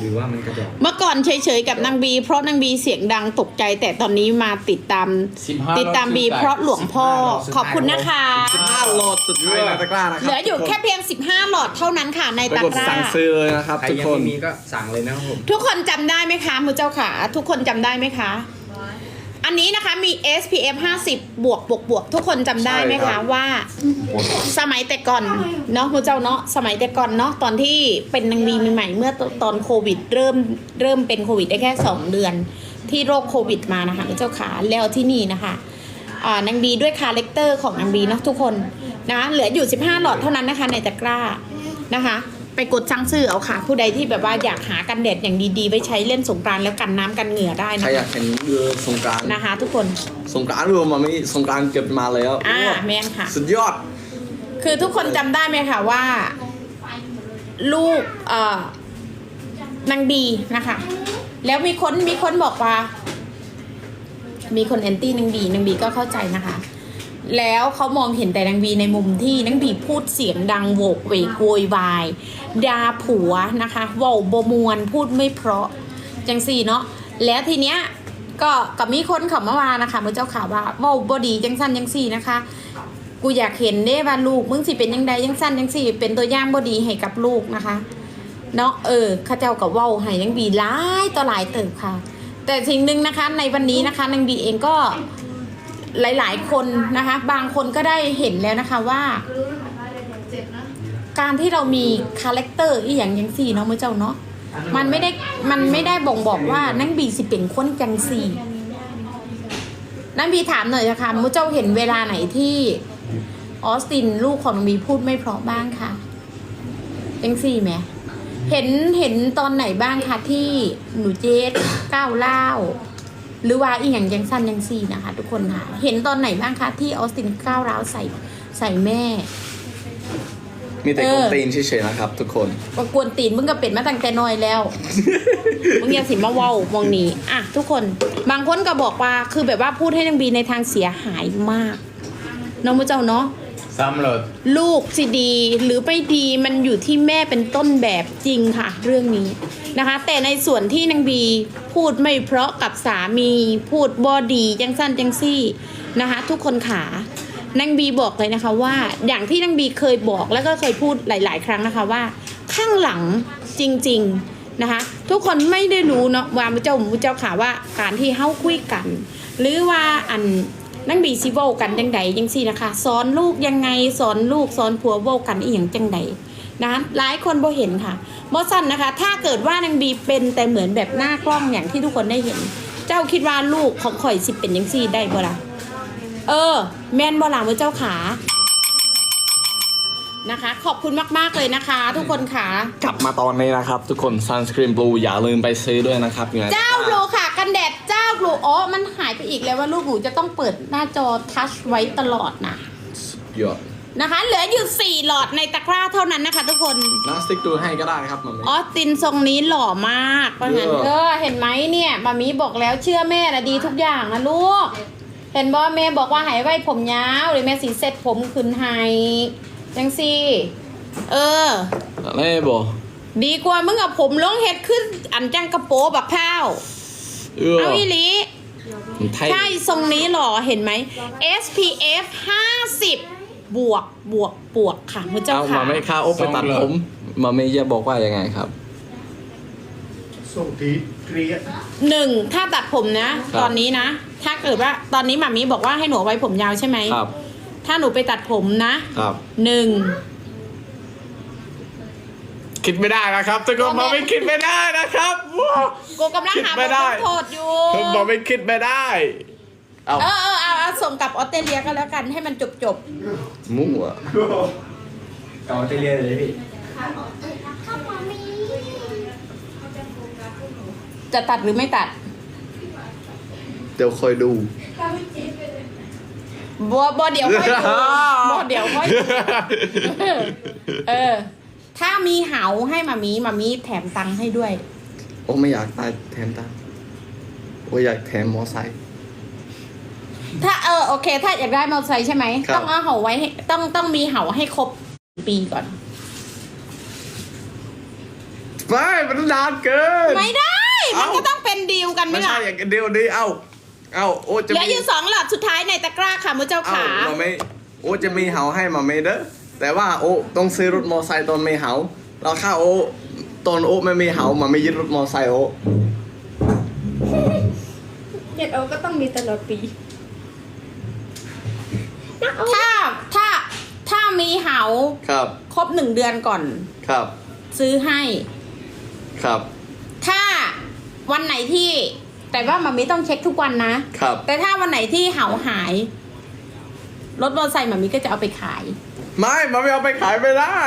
หรือว่ามันกระจอกเมื่อก่อนเฉยๆกับนางบี เพราะนางบีเสียงดังตกใจ แต่ตอนนี้มาติดตาม 15ติดตามบี เพราะหลวงพ่อขอบคุณนะคะ ห้าโหลดสุดท้ายในตะกร้านะคเหรัลืออยู่แค่เพียง 15 หลอดเท่านั้นค่ะในไปตะกดกร้า สั่งซื้อเลยนะครับใครทุกยังคน ไม่มีก็สั่งเลยนะครับผม ทุกคนจำได้ไหมคะมือเจ้าขา ทุกคนจำได้ไหมคะ อันนี้นะคะมี SPF 50 บวกบวกบวกทุกคนจำได้ไหมใช่ครัคะบ ว่า สมัยแต่ก่อนเนาะมือเจ้าเนาะสมัยแต่ก่อนเนาะตอนที่เป็นนางบีใหม่ๆเมื่อตอนโควิด เริ่มเริ่มเป็นโควิดได้แค่ 2 เดือน ที่โรคโควิดมานะคะมือเจ้าขาแล้วที่นี่นะคะอ่านางบีด้วยคาแรคเตอร์ของนางบีเนาะทุกคนนะเหลืออยู่ 15 หลอดเท่านั้นนะคะในตะกร้านะคะ ไปกดสั่งซื้อเอาค่ะ ผู้ใดที่แบบว่าอยากหากันแดดอย่างดีๆไว้ใช้เล่นสงกรานต์แล้วกันน้ำกันเหงื่อได้ใครนะอยาคะกเห็นเรือสงกรานต์นะคะ ทุกคนสงกรานต์รวมมาไม่สงกรานต์เก็บมาแล้วอ่าแม่นค่ะ สุดยอด คือทุกคนจำได้ไหมคะว่า ลูกเอ่อนางบีนะคะ แล้วมีคนมีคนบอกว่า มีคนแอนตี้นางบีนางบีก็เข้าใจนะคะ แล้วเขามองเห็นแต่นางบีในมุมที่นางบีพูดเสียงดังโวกเวกโวยวายดาผัวนะคะว่าบมวนพูดไม่เพราะจังสี่เนาะแล้วทีเนี้ยก็กับมีคนเขามาว่านะคะเมื่อเจ้าข่าวว่าว่าบดีจังสั้นจังสี่นะคะ กูอยากเห็นเด้ว่าลูกมึงสิเป็นยังไงยังสั้นยังสี่ เป็นตัวอย่างบดีให้กับลูกนะคะเนาะเออข้าเจ้ากับว้าให้ยังบีหลายต่อหลายเติบค่ะ แต่สิ่งหนึ่งนะคะในวันนี้นะคะนางบีเองก็ หลาย ๆ คนนะคะ บางคนก็ได้เห็นแล้วนะคะว่า การที่เรามีคาแรคเตอร์อีอย่างยังสี่เนาะเมื่อเจ้าเนาะมันไม่ได้มันไม่ได้บ่งบอกว่านังบีสิเป็นคนจังสี่นังบีถามหน่อยนะคะเมื่อเจ้าเห็นเวลาไหนที่ออสตินลูกของนางบีพูดไม่เพราะบ้างค่ะจังสี่ไหมเห็นเห็นตอนไหนบ้างคะที่หนูเจสก้าวเล่า หรือว่าอีอย่างยังสั้นยังสี่นะคะ ทุกคนค่ะ เห็นตอนไหนบ้างคะที่ออสตินก้าวร้าวใส่ใส่แม่ มีแต่เอคอนตีนเฉยๆนะครับ ทุกคนว่ากวนตีนมึงก็เป็นมาตั้งแต่น้อยแล้ว มึงอย่าสิมาเว้ามองนี้อะทุกคนบางคนก็บอกว่าคือแบบว่าพูดให้นางบีในทางเสียหายมากน้องมุเจ้าเนาะ ซ้ำเลยลูกสิดี หรือไม่ดีมันอยู่ที่แม่เป็นต้นแบบจริงค่ะ เรื่องนี้นะคะ แต่ในส่วนที่นางบีพูดไม่เพราะกับสามีพูดบอดีจังสั้นจังซี่นะคะ ทุกคนขานางบีบอกเลยนะคะว่าอย่างที่นางบีเคยบอกแล้วก็เคยพูดหลาย ๆ ครั้งนะคะว่า ข้างหลังจริง ๆนะคะ ทุกคนไม่ได้รู้เนาะว่าเจ้ามุเจ้าขาว่าการที่เฮ้าคุยกัน หรือว่าอัน นั่งบีซิเวลกันจังใดจังซี่นะคะ สอนลูกยังไงสอนลูกสอนผัวเวลกันอีหยังจังใดนะคะหลายคนบ่เห็นค่ะบอสันนะคะ ถ้าเกิดว่านางบีเป็นแต่เหมือนแบบหน้ากล้องอย่างที่ทุกคนได้เห็น เจ้าคิดว่าลูกของข่อยสิเป็นยังซี่ได้บ่ล่ะเออ แม่นบ่ล่ะมือเจ้าขานะคะ ขอบคุณมากๆเลยนะคะ ทุกคนค่ะ กลับมาตอนนี้นะครับ ทุกคน Sunscreen Blue อย่าลืมไปซื้อด้วยนะครับอยู่ในเจ้าโลค่ะกันแดดเจ้าโลอ๋อมันหายไปอีกแล้วว่าลูกหนูจะต้องเปิดหน้าจอทัชไว้ตลอดนะยอดนะคะเหลืออยู่ 4 หลอดในตะกร้าเท่านั้นนะคะทุกคนน้าสติ๊กดูให้ก็ได้ครับมันออสตินทรงนี้หล่อมากเพราะงั้นเยอะเออเห็นไหมเนี่ยมามีบอกแล้วเชื่อแม่นะดีทุกอย่างนะลูก เห็นบอแม่บอกว่าใหายไว้ผมยาวหรือแม่สีเซ็ตผมคืนให้จังสิเอออะไรบอดีกว่ามึงเอาผมลงเฮ็ดขึ้นอันจังกระโปรงบักข้าว เออเอาอีหลีมันไทยใช่ทรงนี้หล่อเห็นไหม SPF 50 บวกบวกบวกค่ะคุณเจ้าเอาค่ะมาไม่ค่าโอ๊บไปตัดผมมาไม่จะบอกว่ายังไงครับ ส่งทีเกรียดหนึ่งถ้าตัดผมนะ ครับ ตอนนี้นะ ถ้าเกิดว่าตอนนี้หมามีบอกว่าให้หนูเอาไว้ผมยาวใช่ไหม ครับถ้าหนูไปตัดผมนะครับ หนึ่ง คิดไม่ได้นะครับทุกคนมาไม่คิดไม่ได้นะครับว้าวกูกำลังหาคิดบไม่ทได้ลงโทษอยู่มาไม่คิดไม่ได้เอาเออเออเอาเอาส่งกลับออสเตรเลียก็แล้วกันให้มันจบจบมั่วเกาเตเลียเลยพี่ๆจะตัดหรือไม่ตัดเดี๋ยวคอยดูบัวบัวเดี๋ยวค่อยดูบัวเดี๋ยวค่อยดูเออเออ ถ้ามีเหาให้มามีมามีแถมตังค์ให้ด้วย โอ้ไม่อยากตายแถมตังค์โอ้อยากแถมมอไซค์ ถ้าเออโอเค ถ้าอยากได้มอเตอร์ไซค์ใช่ไหมครับ ต้องเอาเหาไว้ให้ต้องต้องมีเหาให้ครบปีก่อน ไม่มันนานเกิน ไม่ได้ มันเอ้า ก็ต้องเป็นดีลกันไหมไม่ล่ะใช่อย่างเดียวนี้เอ้าเอ้าโอ้จะเหลือมีอยู่สองหลอดสุดท้ายในตะกร้าค่ะมือเจ้าเอ้าขามาไม่โอ้จะมีเหาให้มาไม่เด้อ แต่ว่าโอ้ต้องซื้อรถมอไซค์ตอนไม่เหาเราค่าโอ้ตอนโอ้ไม่มีเหามาไม่ยึดรถมอไซค์โอ้เจ็ดโอก็ต้องมีตลอดปีนะโอถ้าถ้าถ้ามีเหาครับ ครบหนึ่งเดือนก่อน ครับ ซื้อให้ ครับ ถ้าวันไหนที่ แต่ว่ามันไม่ต้องเช็คทุกวันนะ ครับ แต่ถ้าวันไหนที่เหาหาย รถมอเตอร์ไซค์มันมีก็จะเอาไปขาย ไม่มาไม่เอาไปขายไม่ได้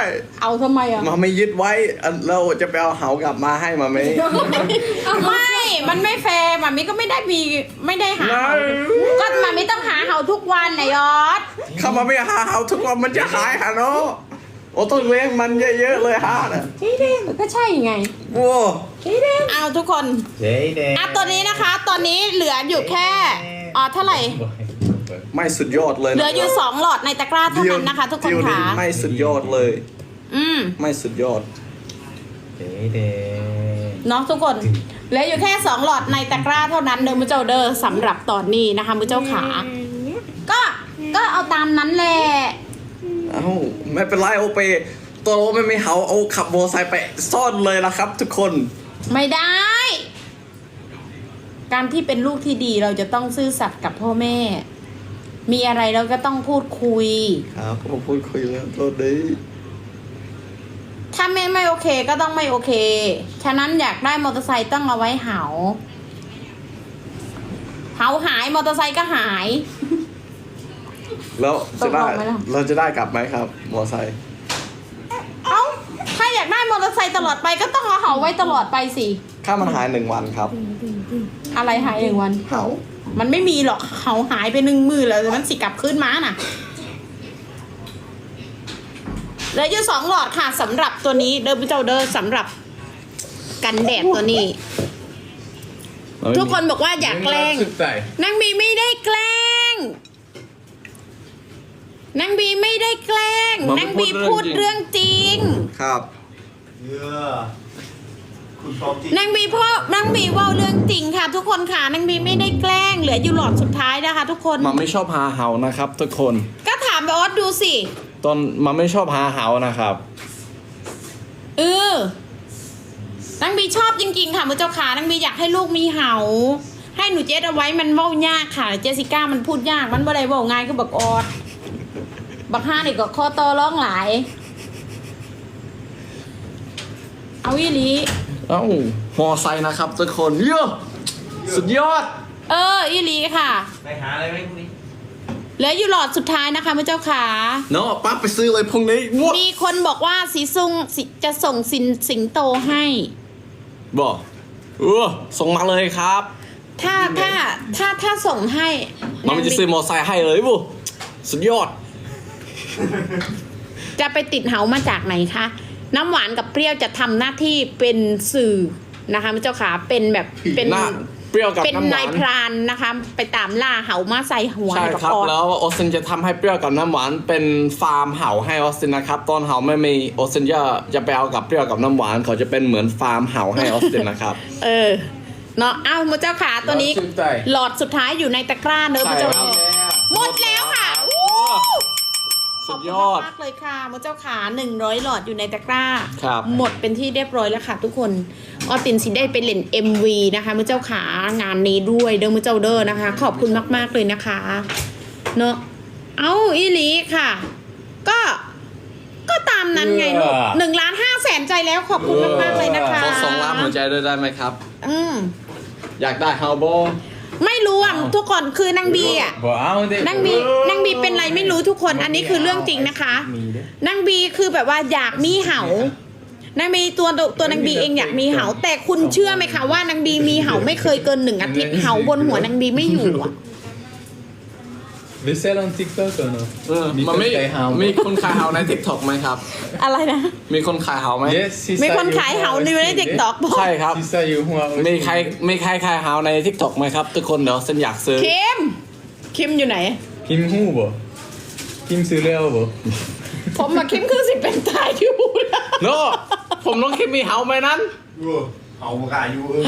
เอาทำไมอะมาไม่ยึดไว้อันเราจะไปเอาเหากลับมาให้มาไม่ไม่ มันไม่แฟร์มันมีก็ไม่ได้มีไม่ได้หาเหาก็มันไม่ต้องหาเหาทุกวันนายยอดเข้ามาไม่หาเหาทุกวันมันจะหายหาเนาะโอ้ต้องเลี้ยงมันเยอะๆเลยฮะน่ะก็ใช่ไงโว้เอาทุกคนเจ๊เด้อะตัวนี้นะคะ ตอนนี้เหลืออยู่แค่อ๋อเท่าไหร่ ไม่สุดยอดเลยเหลืนะออยู่สองหลอดในตะกร้าเท่านั้นนะคะ ทุกคนเดียวค่ะไม่สุดยอดเลย อืมไม่สุดยอดเจ๊เด้เนาะทุกคนเหลืออยู่แค่สองหลอดในตะกร้าเท่านั้นเดิมมือเจ้าเดอสำหรับตอนนี้นะคะมือเจ้าขาก็ก็เอาตามนั้นแหละเอ้าไม่เป็นไรโอเปตัวโอไม่มีเหาเอาขับมอเตอร์ไซค์ไปซ่อนเลยนะครับ ทุกคน ไม่ได้ การที่เป็นลูกที่ดีเราจะต้องซื่อสัตย์กับพ่อแม่ มีอะไรเราก็ต้องพูดคุย ครับผมพูดคุยแล้วโทษดีถ้าแม่ไม่โอเคก็ต้องไม่โอเค ฉะนั้นอยากได้มอเตอร์ไซค์ต้องเอาไว้เหาเหาหายมอเตอร์ไซค์ก็หาย แล้วจะได้ตกลงไหมล่ะ เราจะได้กลับไหมครับ มอเตอร์ไซค์เอ้าถ้าอยากได้มอเตอร์ไซค์ตลอดไปก็ต้องเอาเหาไว้ตลอดไปสิ ค่ามันหายหนึ่งวันครับ อะไรหายเองวัน เหา มันไม่มีหรอกเขาหายไปหนึ่งมือแล้วมันสิกลับขึ้นมาน่ะเหลืออยู่สองหลอดค่ะสำหรับตัวนี้เดิมเจ้าเดิมสำหรับกันแดดตัวนี้ ทุกคนบอกว่าอยากแกล้งสุดใจนางบีไม่ได้แกล้งนางบีไม่ได้แกล้งนางบีพูดเรื่องจริงครับเออ คุณพร้อมจริงนางบีพ่อนางบีเว่าเรื่องจริงค่ะ ทุกคนค่ะนางบีไม่ได้แกล้งเหลืออยู่หลอดสุดท้ายนะคะ ทุกคนมันไม่ชอบหาเหานะครับ ทุกคน ก็ถามไปออสดูสิตอนมันไม่ชอบหาเหานะครับ เออนางบีชอบจริงๆค่ะมือเจ้าขานางบีอยากให้ลูกมีเหาให้หนูเจสเอาไว้มันเว้ายากค่ะ เจสสิก้ามันพูดยากมันบ่ได้เว้าง่ายก็บักออดบักห้านี่ก็ข้อต่อร้องหลาย เอาอีหลี เอ้ามอไซค์นะครับทุกคนเยอะสุดยอด เออ อีหลีค่ะ ไปหาอะไรไหมพรุ่งนี้เหลืออยู่หลอดสุดท้ายนะคะมือเจ้าขา เนาะปั๊บไปซื้อเลยพรุ่งนี้ว้ามีคนบอกว่าสีซุงสิจะส่งสินสิงโตให้ บอกเออส่งมาเลยครับ ถ้าถ้าถ้าถ้าส่งให้มันจะซื้อมอไซค์ให้เลยบุสุดยอด จะไปติดเหามาจากไหนคะ น้ำหวานกับเปรี้ยวจะทำหน้าที่เป็นสื่อนะคะพระเจ้าขาเป็นแบบเป็นหน้าเปรี้ยวกับเป็นน้ำหวานายพรานนะคะ ไปตามล่าเหามาใส่หัวใช่ให้กับครับ ออสแล้วออสซินจะทำให้เปรี้ยวกับน้ำหวานเป็นฟาร์มเห่าให้ออสซินนะครับ ตอนเห่าไม่มีออสซินจะจะไปเอากับเปรี้ยวกับน้ำหวาน เขาจะเป็นเหมือนฟาร์มเห่าให้ออสซินนะครับ เออเนาะเอ้าพระเจ้าขาตัวนี้สุดใจหลอดสุดท้ายอยู่ในตะกร้าเนอะพระเจ้าใช่ครับหมดแล้วค่ะอู้ สุดยขออบดคุณมากๆเลยค่ะมดเจ้าขาหนึ่งร้อยหลอดอยู่ในตะกร้า ครับหมดเป็นที่เรียบร้อยแล้วค่ะทุกคนออตินสิได้ไปเล่น MV นะคะมือเจ้าขางานนี้ด้วยเด้อมือเจ้าเด้อนะคะ ขอบคุณมาก ๆ เลยนะคะ เนอะเอาอีหลีค่ะ ก็ก็ตามนั้นไงลูกหนึ่งล้านห้าแสนใจแล้วขอบคุณมาก ๆ เลยนะคะขอสองล้านหัวใจด้วยได้ไหมครับ อืมอยากได้เฮาโบ ไม่รู้อะทุกคนคือนางบีอะบอกเอาเด็นางบีนางบีเป็นไรไม่รู้ทุกคน อันนี้คือเรื่องจริงนะคะมีเด้นางบีคือแบบว่าอยากมีเหานางบีตัวตัวนางบีเองอยากมีเหาแต่คุณเชื่อไหมคะว่านางบีมีเหาไม่เคยเกินหนึ่งอาทิตย์เหาบนหัวนางบีไม่อยู่อะ Vi säljer en TikTok och något. เออมันไม่มีคนขายเฮาในทิกตอกไหมครับ อะไรนะ มีคนขายเฮาไหม Yes, sista มีคนขายเหาในในติ๊กต็อกบอกใช่ครับ Sista Johan. มีใครมีใครขายเฮาในทิกตอกไหมครับ ทุกคนเดี๋ยวเซนอยากซื้อ คิมคิมอยู่ไหน Kim Ho bo. Kim Suleo bo. ผมมาคิมคือสิเป็นตายอยู่แล้วเนาะผมต้องคิดมีเห่าไหมนั้นเออ เอาปากกาอยู่เออ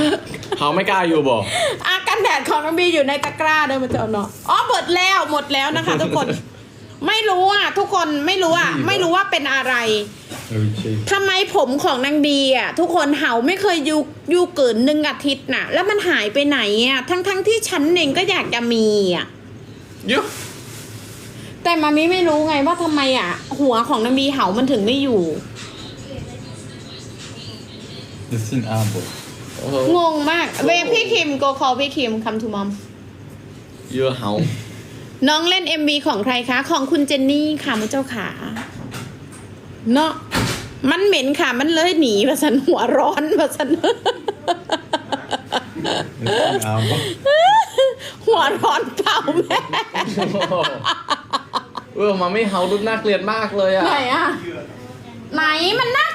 เห่าไม่กล้าอยู่บ่อากันแดดของน้องบีอยู่ในตะกร้าเดินมาเจอเนาะอ๋อหมดแล้วหมดแล้วนะคะ ทุกคน ไม่รู้อะ ทุกคนไม่รู้อะ ไม่รู้ว่าเป็นอะไร I will check. ทำไมผมของนางบีอะ ทุกคนเห่าไม่เคยอยู่อยู่เกินหนึ่งอาทิตย์น่ะ แล้วมันหายไปไหนอะทั้งทั้งที่ฉันเองก็อยากจะมีอะ ยุแต่มามิไม่รู้ไงว่าทำไมอะ หัวของนางบีเห่ามันถึงไม่อยู่ It's in apple. งงมากเวพี่คิมโกคอพี่คิมคัมทูมอมเยอะเห่าน้องเล่น MV ของใครคะ ของคุณเจนนี่ค่ะมุเจ้าขาเนาะมันเหม็นค่ะ มันเลยหนีมาสันหัวร้อนมาสัน It's in apple. หัวร้อนเปล่าแม่เออมาไม่เห่าดูน่าเกลียดมากเลยอะไหนอะไหนมันน่า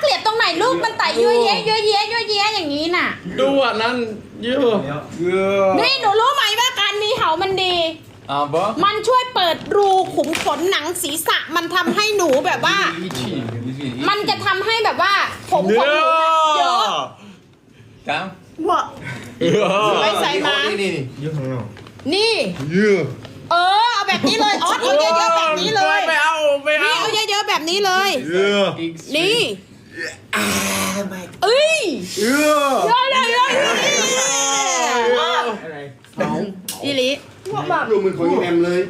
เกลียดตรงไหนลูกมันไต่ยั่วเย้ยั่วเย้ยั่วเย้อย่างนี้น่ะ ดูอะนั่นเยอะเออนี่หนูรู้ไหมว่าการมีเห่ามันดี Apple? มันช่วยเปิดรูขุมขนหนังศีรษะ มันทำให้หนูแบบว่า Itchy. It's been มันจะทำให้แบบว่า ผมขเยองหนูน่ะเยอะ Down. หัวเยอะไปใส่มา นี่นี่นี่อยู่ข้างนอกนี่ เยอะเออเอาแบบนี้เลยออสเอาเยอะๆแบบนี้เลยไม่เอาไม่นี่เอาเอาเยอะๆแบบนี้เลย เยอะ Extreme. นี่ เอ้ยเยอะเยอะเลยเยอะเลยอะไรเอาอีหลิดูเหมือนคนแอมเลย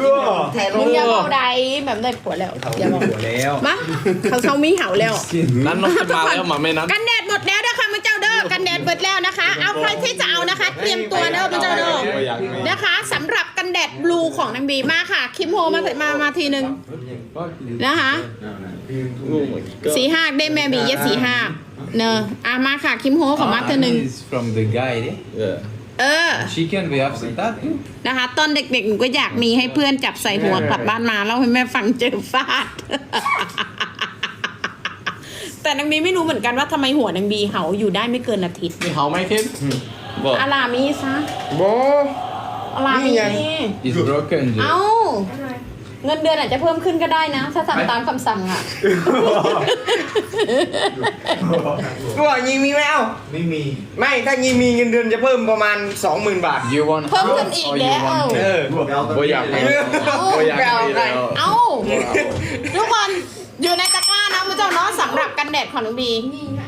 เยอะมึงอย่าเบาใดแบบได้ผัวแล้วอย่าเบาหัวแล้วมาเขาเขามีเห่าแล้ว นั่นน้องจะมาแล้วมาไม่นั้นกันแดดหมดแล้วนะคะมันเจ้าเด้อกันแดดหมดแล้วนะคะ เอาใครที่จะเอานะคะ เตรียมตัวเด้อมันเจ้าเด้อนะคะสำหรับกันแดดบลูของนางบีมาค่ะ คิมโฮมามามาทีหนึ่งนะคะสีห้าได้แม่บีเยสีห้าเนอะอะมาค่ะคิมโฮของมาเธอหนึ่ง is from the guy, eh? เออ เออ Chicken, we have some that too. นะคะ ตอนเด็กๆหนูก็อยากมีให้เพื่อนจับใส่หัวกลับบ้านมาแล้วให้แม่ฟังเจอฟาด แต่นางบีไม่รู้เหมือนกันว่าทำไมหัวนางบีเห่าอยู่ได้ไม่เกินอาทิตย์มีเห่าไหมคิดบอกอาลามีซะ บอ อาลามีนี่ไง It's broken. เอ้า เงินเดือนอาจจะเพิ่มขึ้นก็ได้นะ ถ้าทำตามคำสั่งอะตัวยิงมีไหมเอ้าไม่มี ไม่ถ้ายิงมีเงินเดือนจะเพิ่มประมาณ 20,000 บาท You want เพิ่มขึ้นอีกแล้วเออบ่อยากให้เอ้าบ่อยากให้แล้วเอ้าทุกคนอยู่ในตะกร้านะมุเจ้าเนาะสำหรับกันแดดของน้องบีนี่นะ